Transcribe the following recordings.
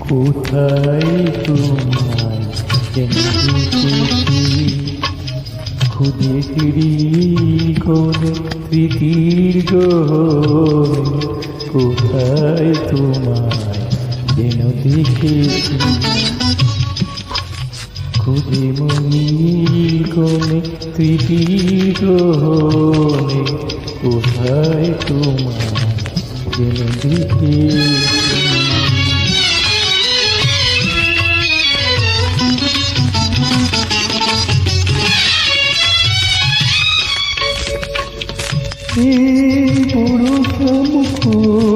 কোথায় জেনেছি খুঁজে ফিরি কোন গহনে। কোথায় তোমায় যেন দেখেছি? খুঁজে মনি কোন স্মৃতির গহনে কোথায় যেন দেখেছি এই পুরুষ মুখুরাতে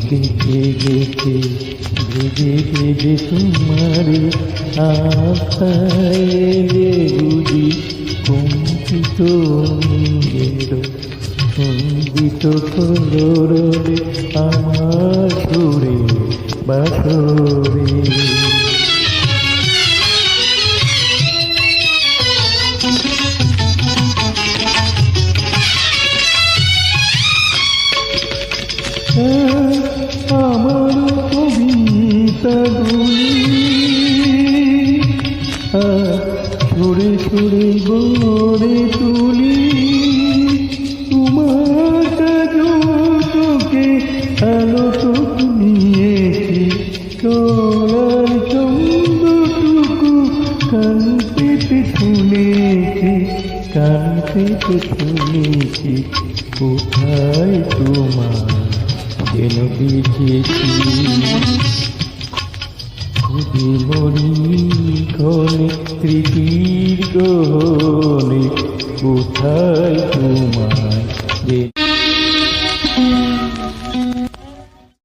কেটে গেছে ভেজে ভেজে তোমার আশায় বুঝি নিজের সংগীত কলরে আমার সুরে বাসরে আমার কবিতাগুলি ছড়ে ছড়ে গড়ে তুলি। তোমার চোখে আলো তো নিয়েছি। চলার চন্দ্রটুকু কান পেতে শুনেছি, কান পেতে কোথায় তোমার যেন দেখেছি। খুবই মরি ঘনে গহনে কোথায় তোমার